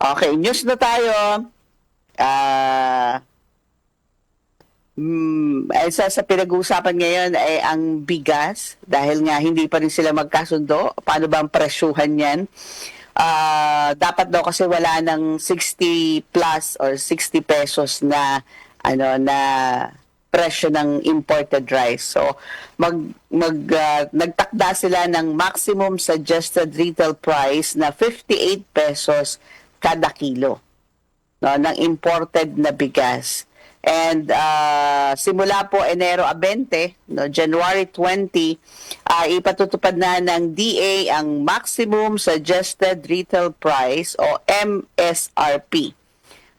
Okay, news na tayo. Ah... Mm, ay sa, sa pinag-uusapan ngayon ay ang bigas dahil nga hindi pa rin sila magkasundo. Paano ba ang presyuhan yan? Ah, dapat daw kasi wala ng 60 plus or 60 pesos na ano na presyo ng imported rice. So mag mag ah, nagtakda sila ng maximum suggested retail price na 58 pesos kada kilo no, ng imported na bigas. And uh, simula po Enero 20, no, January 20, uh, ipatutupad na ng DA ang maximum suggested retail price o MSRP.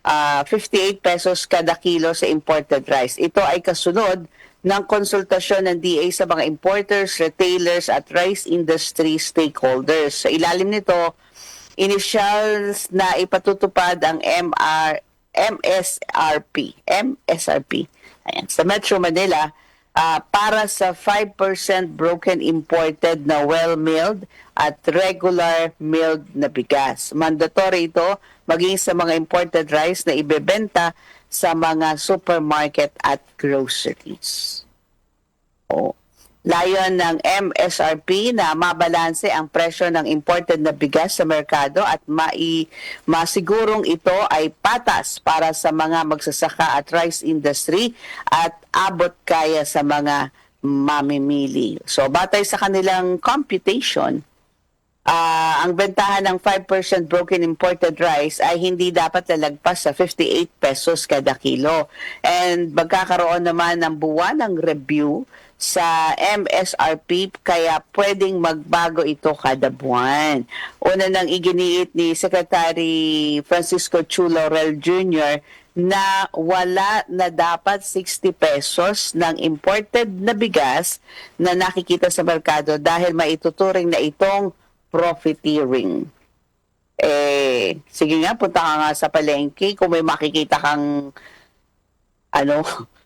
Uh, 58 pesos kada kilo sa imported rice. Ito ay kasunod ng konsultasyon ng DA sa mga importers, retailers at rice industry stakeholders. Sa ilalim nito, initials na ipatutupad ang MR MSRP. MSRP. Ayan. Sa Metro Manila, ah, para sa 5% broken imported na well-milled at regular milled na bigas. Mandatory ito maging sa mga imported rice na ibebenta sa mga supermarket at groceries. Oh. Layon ng MSRP na mabalanse ang presyo ng imported na bigas sa merkado at mai masigurong ito ay patas para sa mga magsasaka at rice industry at abot kaya sa mga mamimili. So batay sa kanilang computation, Ah, ang bentahan ng 5% broken imported rice ay hindi dapat lalagpas sa 58 pesos kada kilo. And magkakaroon naman ng buwan ng review sa MSRP kaya pwedeng magbago ito kada buwan. Una nang iginiit ni Secretary Francisco Chulo Rel Jr. na wala na dapat 60 pesos ng imported na bigas na nakikita sa merkado dahil maituturing na itong profiteering. Eh, sige nga, punta ka nga sa palengke kung may makikita kang ano,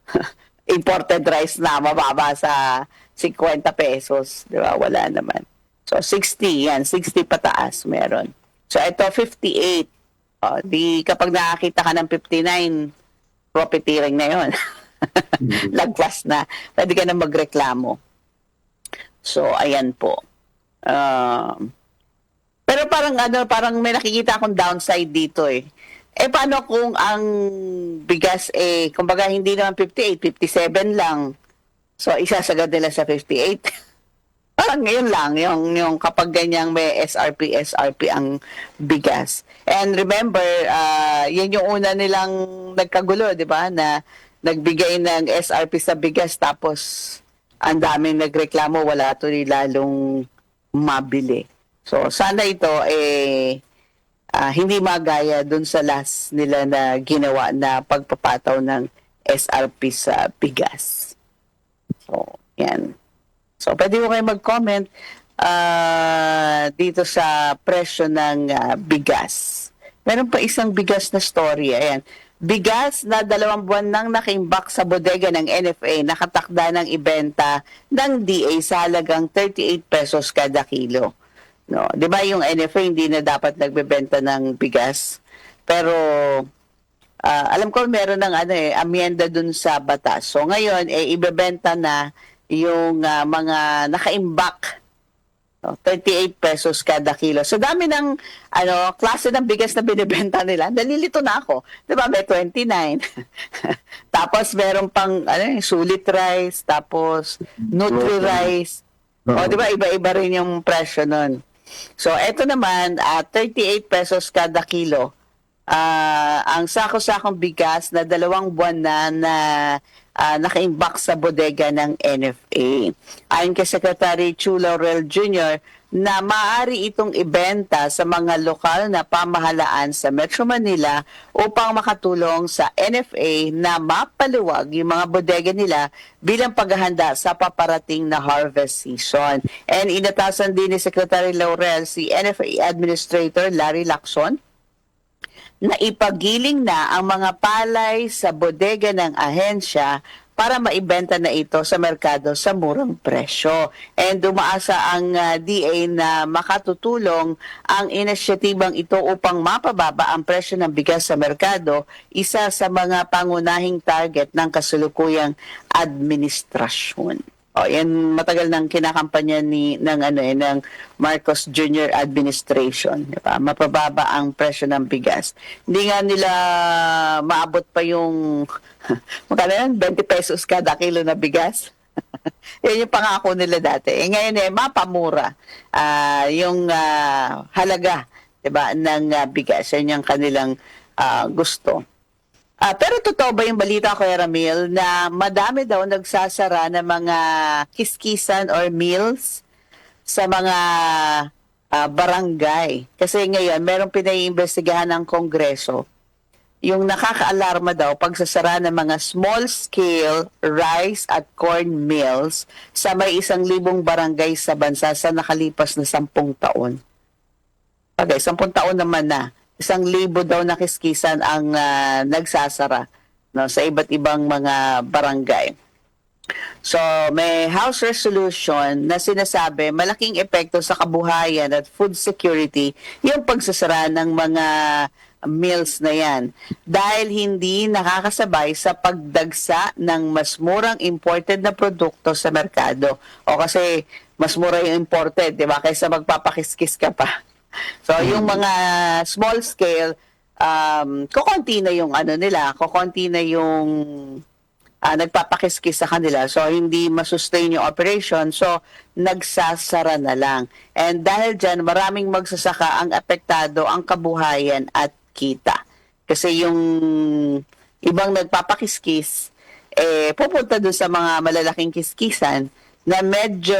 imported rice na mababa sa 50 pesos. Di ba? Wala naman. So, 60 yan. 60 pataas meron. So, ito 58. O, di kapag nakakita ka ng 59, profiteering na yon. Lagpas na. Pwede ka na magreklamo. So, ayan po. Um, pero parang ano, parang may nakikita akong downside dito eh. Eh paano kung ang bigas eh, kumbaga hindi naman 58, 57 lang. So isasagad nila sa 58. parang ngayon lang yung yung kapag ganyang may SRP SRP ang bigas. And remember, uh, yan yung una nilang nagkagulo, 'di ba? Na nagbigay ng SRP sa bigas tapos ang daming nagreklamo wala to lalong mabili. So sana ito eh ah, hindi magaya dun sa last nila na ginawa na pagpapataw ng SRP sa bigas. So, yan. So, pwede mo kayo mag-comment ah, dito sa presyo ng ah, bigas. Meron pa isang bigas na story. Ayan. Bigas na dalawang buwan nang nakaimbak sa bodega ng NFA nakatakda ng ibenta ng DA sa halagang 38 pesos kada kilo. No, 'di ba yung NFA hindi na dapat nagbebenta ng bigas. Pero ah, alam ko meron ng ano eh amyenda dun sa batas. So ngayon eh ibebenta na yung ah, mga nakaimbak No, 38 pesos kada kilo. So dami ng ano klase ng bigas na binebenta nila. Nalilito na ako. 'Di ba? May 29. tapos meron pang ano, yung sulit rice, tapos nutri rice. O 'di ba iba-iba rin yung presyo nun. So eto naman at 38 pesos kada kilo. Ah, ang sako-sakong bigas na dalawang buwan na na ah, nakaimbak sa bodega ng NFA. Ayon kay Secretary Chulo Laurel Jr., na maaari itong ibenta sa mga lokal na pamahalaan sa Metro Manila upang makatulong sa NFA na mapaluwag yung mga bodega nila bilang paghahanda sa paparating na harvest season. And inatasan din ni Secretary Laurel si NFA Administrator Larry Lacson na ipagiling na ang mga palay sa bodega ng ahensya para maibenta na ito sa merkado sa murang presyo. And dumaasa ang ah, DA na makatutulong ang inisyatibang ito upang mapababa ang presyo ng bigas sa merkado, isa sa mga pangunahing target ng kasulukuyang administrasyon. O, yan matagal nang kinakampanya ni ng ano eh ng Marcos Jr. administration, di ba? Mapababa ang presyo ng bigas. Hindi nga nila maabot pa yung magkano yan? 20 pesos kada kilo na bigas. yan yung pangako nila dati. Eh, ngayon eh mapamura ah, yung ah, halaga, 'di ba, ng ah, bigas. Yan yung kanilang ah, gusto. Ah, pero totoo ba yung balita ko, Ramil, na madami daw nagsasara ng mga kiskisan or meals sa mga ah, barangay? Kasi ngayon, merong pinaiimbestigahan ng Kongreso yung nakakaalarma daw pagsasara ng mga small-scale rice at corn mills sa may isang libong barangay sa bansa sa nakalipas na sampung taon. Okay, sampung taon naman na. Isang libo daw na kiskisan ang ah, nagsasara no, sa iba't ibang mga barangay. So, may House resolution na sinasabi malaking epekto sa kabuhayan at food security yung pagsasara ng mga meals na yan dahil hindi nakakasabay sa pagdagsa ng mas murang imported na produkto sa merkado. O kasi mas mura yung imported, di ba? Kaysa magpapakiskis ka pa. So, yung mga small scale, um, kukonti na yung ano nila, kukonti na yung ah, nagpapakiskis sa kanila. So, hindi masustain yung operation. So, nagsasara na lang. And dahil dyan, maraming magsasaka ang apektado ang kabuhayan at kita. Kasi yung ibang nagpapakiskis, eh, pupunta doon sa mga malalaking kiskisan na medyo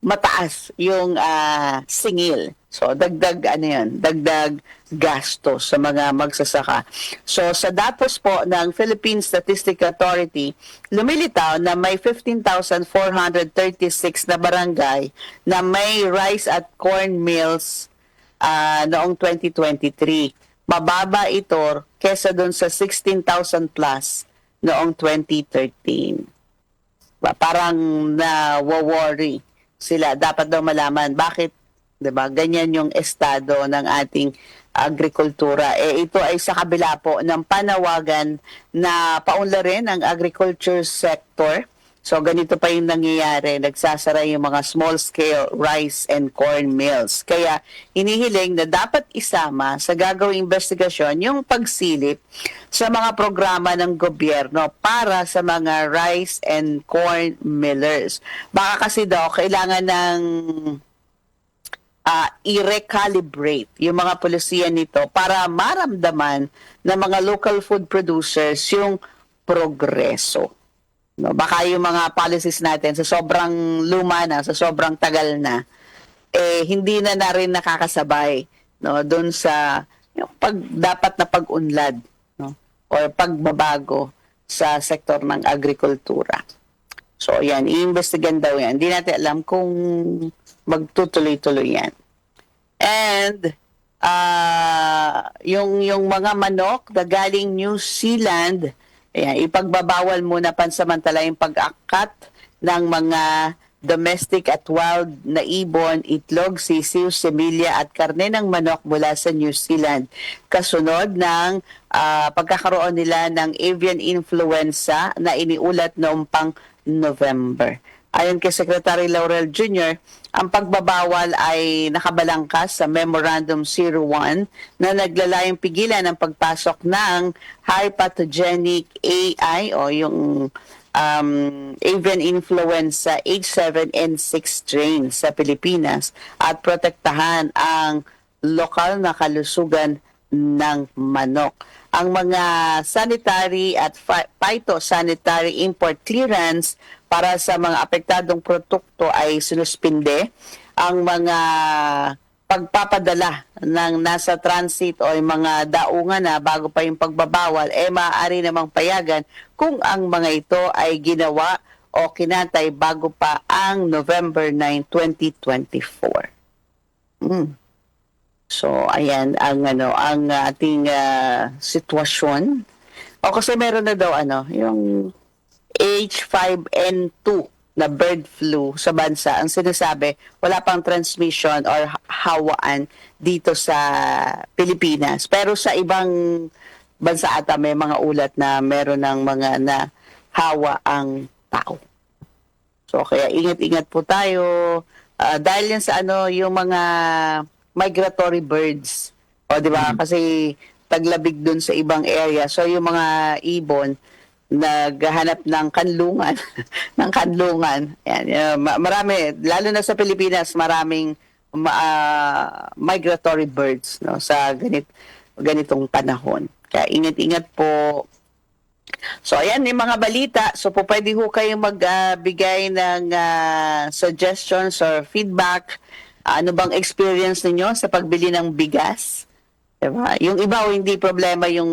mataas yung ah, singil. So, dagdag, ano yan, dagdag gasto sa mga magsasaka. So, sa datos po ng Philippine Statistical Authority, lumilitaw na may 15,436 na barangay na may rice at corn mills ah, noong 2023. Mababa ito kesa doon sa 16,000 plus noong 2013. Ba, parang na-worry sila. Dapat daw malaman bakit 'di ba? Ganyan yung estado ng ating agrikultura. Eh ito ay sa kabila po ng panawagan na paunlarin ang agriculture sector. So ganito pa yung nangyayari, nagsasara yung mga small scale rice and corn mills. Kaya hinihiling na dapat isama sa gagawing investigasyon yung pagsilip sa mga programa ng gobyerno para sa mga rice and corn millers. Baka kasi daw kailangan ng uh, i-recalibrate yung mga polisiya nito para maramdaman ng mga local food producers yung progreso. No, baka yung mga policies natin sa sobrang luma na, sa sobrang tagal na, eh hindi na na rin nakakasabay no doon sa yung pag dapat na pag-unlad no or pagbabago sa sektor ng agrikultura. So yan, iimbestigan daw yan. Hindi natin alam kung magtutuloy-tuloy yan. And ah yung yung mga manok na galing New Zealand, ayan, ipagbabawal muna pansamantala yung pag-akat ng mga domestic at wild na ibon, itlog, sisiw, semilya at karne ng manok mula sa New Zealand. Kasunod ng ah, pagkakaroon nila ng avian influenza na iniulat noong pang November. Ayon kay Secretary Laurel Jr., ang pagbabawal ay nakabalangkas sa Memorandum 01 na naglalayong pigilan ang pagpasok ng high pathogenic AI o yung um, avian influenza H7N6 strain sa Pilipinas at protektahan ang lokal na kalusugan ng manok. Ang mga sanitary at phy- phytosanitary import clearance para sa mga apektadong produkto ay sinuspinde. Ang mga pagpapadala ng nasa transit o yung mga daungan na bago pa yung pagbabawal, eh maaari namang payagan kung ang mga ito ay ginawa o kinatay bago pa ang November 9, 2024. Mm. So, ayan ang ano, ang ating ah, sitwasyon. O kasi meron na daw ano, yung H5N2 na bird flu sa bansa, ang sinasabi, wala pang transmission or ha- hawaan dito sa Pilipinas. Pero sa ibang bansa ata may mga ulat na meron ng mga na hawa ang tao. So kaya ingat-ingat po tayo Ah, dahil yan sa ano yung mga migratory birds. O di ba? Kasi taglabig dun sa ibang area. So yung mga ibon naghahanap ng kanlungan ng kanlungan. Yan, yan, ma- marami lalo na sa Pilipinas maraming ma- ah, migratory birds no sa ganit ganitong panahon. Kaya ingat-ingat po So ayan yung mga balita. So po pwede ho kayong magbigay ng ah, suggestions or feedback. ano bang experience ninyo sa pagbili ng bigas? Diba? Yung iba ho, hindi problema yung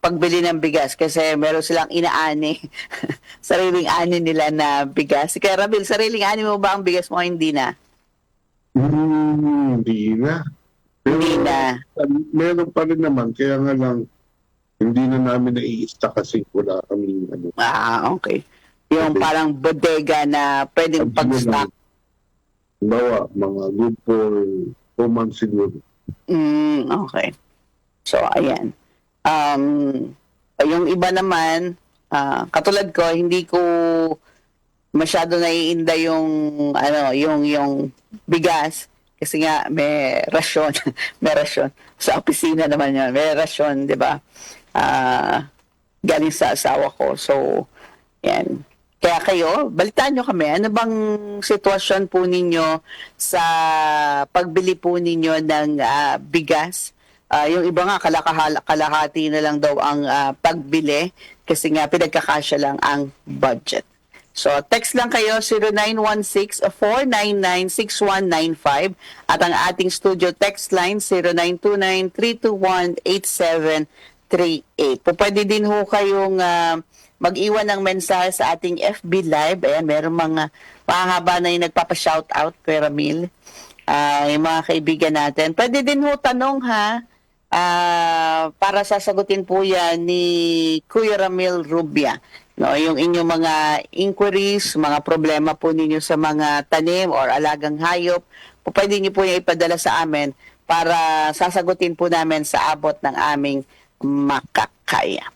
pagbili ng bigas kasi meron silang inaani. sariling ani nila na bigas. Kaya Rabil, sariling ani mo ba ang bigas mo? Hindi na. Hmm, hindi na. Pero Hindi na. meron pa rin naman, kaya nga lang, hindi na namin naiista kasi wala kami ano. Ah, okay. Yung Okay. parang bodega na pwedeng pag-stock. Bawa, mga good for two months siguro. Mm, okay. So, ayan. Um, yung iba naman, ah, katulad ko, hindi ko masyado naiinda yung ano, yung yung bigas kasi nga may rasyon, may rasyon. Sa opisina naman yun, may rasyon, 'di ba? Ah, galing sa asawa ko. So, yan. Kaya kayo, balitaan nyo kami. Ano bang sitwasyon po ninyo sa pagbili po ninyo ng ah, bigas? Ah, yung iba nga, kalakahal- kalahati na lang daw ang ah, pagbili kasi nga pinagkakasya lang ang budget. So, text lang kayo 0916-499-6195 at ang ating studio text line 0929-321-8738. Po pwede din ho kayong ah, mag-iwan ng mensahe sa ating FB Live. Ayan, meron mga mahaba na yung nagpapa-shoutout, Kuya Ramil. Ah, yung mga kaibigan natin. Pwede din ho tanong ha. Ah, para sasagutin po yan ni Kuya Ramil Rubia. No, yung inyong mga inquiries, mga problema po ninyo sa mga tanim or alagang hayop, pwede niyo po yung ipadala sa amin para sasagutin po namin sa abot ng aming makakaya.